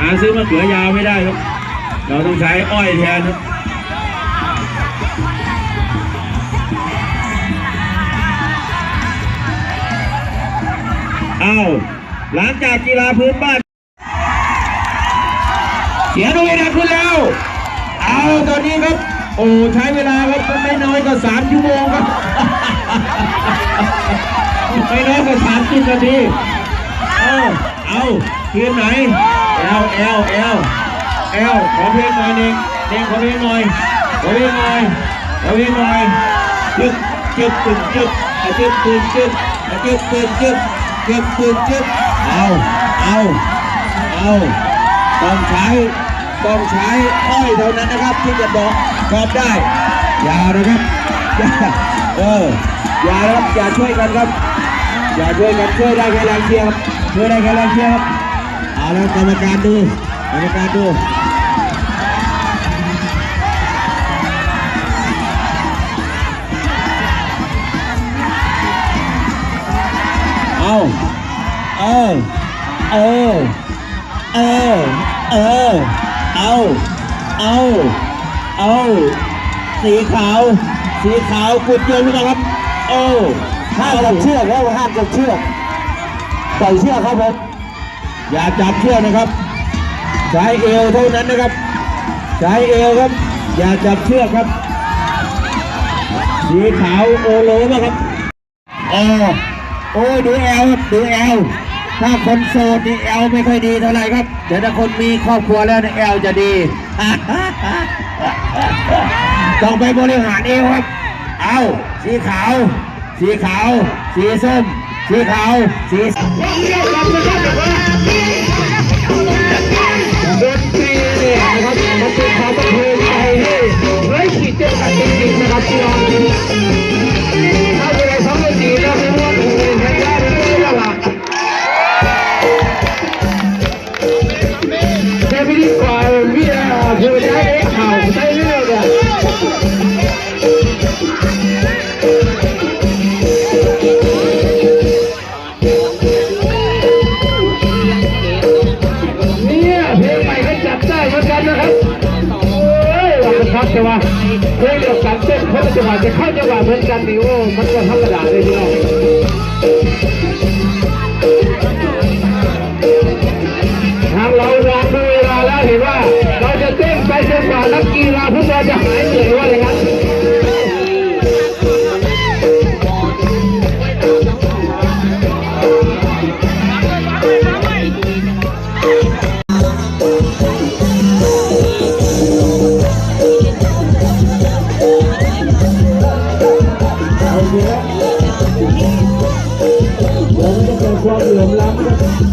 หาซื้อมะเขือยาวไม่ได้ครับ เราต้องใช้อ้อยแทนครับเอาหลังจากกีฬาพื้นบ้าน เสียด้วยนะขึ้นแล้ว เอาตอนนี้ครับ โอ้ใช้เวลาครับไม่น้อยกว่าสามชั่วโมงครับไม่น้อยกว่าสามสิบนาที เอาเอาทีมไหน เอลเอลเอลเอลขอเพลงหน่อยเด็กเด็งขอเพลงหน่อยขอเพลงหน่อยขอเพลงหน่อยจึ๊บจึ๊บตึ๊บจึ๊บจึ๊บตึ๊บจึ๊บจึ๊บตึ๊บจึ๊บจึ๊บตึ๊บจึ๊บเอาเอาเอาต้องใช้ต้องใช้อ้อยเท่านั้นนะครับที่จะบอกกอบได้อย่านะครับอย่าเอออย่าครับอย่าช่วยกันครับอย่าช่วยกันช่วยได้แค่แรงเทียร์ครับช่วยได้แค่แรงเทียร์ครับ แล้วกรรมการดูกรรมการดูเอาเออเออเออเออเอาเอาเอาสีขาว สีขาวกุดโยนนะครับโอ้ห้ามจับเชือกแล้วห้ามจับเชือกปล่อยเชือกครับผม อย่าจับเชือกนะครับ ใช้เอวเท่านั้นนะครับ ใช้เอวครับ อย่าจับเชือกครับ สีขาวโอโลนะครับโอโอ้ดูแอลดูแอลถ้าคนโสดนี่แอลไม่ค่อยดีเท่าไหร่ครับแต่ถ้าคนมีครอบครัวแล้วนี่แอลจะดี ต้องไปบริหารเอวครับ เอาสีขาว สีขาว สีส้ม สีขาวสีดนตรีเนี่ยนะครับมันเป็นความบันเทิงใจให้ไร้ขีดจำกัดจริงๆนะครับพี่น้องถ้าเวลาทำได้ดีแล้วไม่ว่าถูกใช้ได้ไม่ได้ล้วล่ะแต่พิธีกรวิ ครับแต่ว่าเพลงเดียวกันเต้นเขาจังหวะจะเข้าจังหวะเหมือนกันนี่โอ้มันก็ธรรมดาเลยพี่น้องทางเราวางดูเวลาแล้วเห็นว่า เราจะเต้นไปจนกว่านักกีฬาฟุตบอลจะหายเหนื่อยว่าอย่างนั้น เดี๋ยวมันจะเกิดความเหลื่อมล้ำครับ